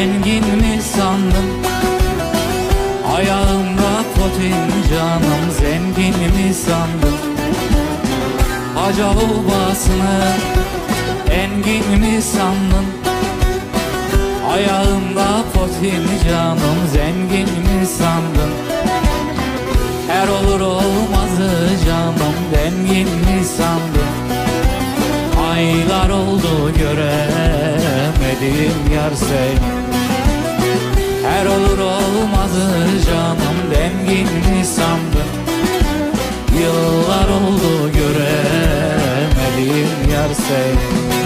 zengin mi sandın? Ayağımda potin canım zengin mi sandın? Haca obasını engin mi sandın? Ayağımda potin canım zengin mi sandın? Her olur olmazı canım dengin mi sandın yar seni Her olur olmazı canım dengin mi sandın Yıllar oldu göremedim yar seni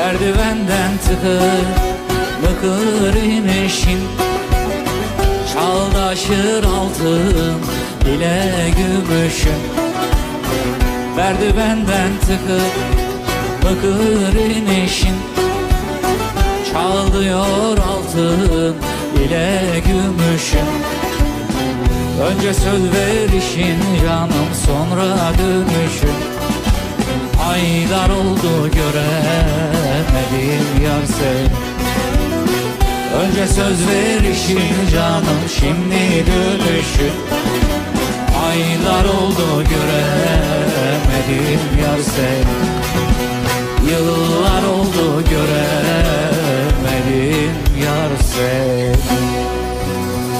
Merdivenden tıkır Mıkır inişin Çağdaşır altın ile gümüşün Merdivenden tıkır Mıkır inişin Çağlıyor altın ile gümüşün Önce söz verişin canım sonra dönüşün Aylar oldu göremedim sev Önce söz ver işin canım şimdi düşün Aylar oldu göremedim yar sev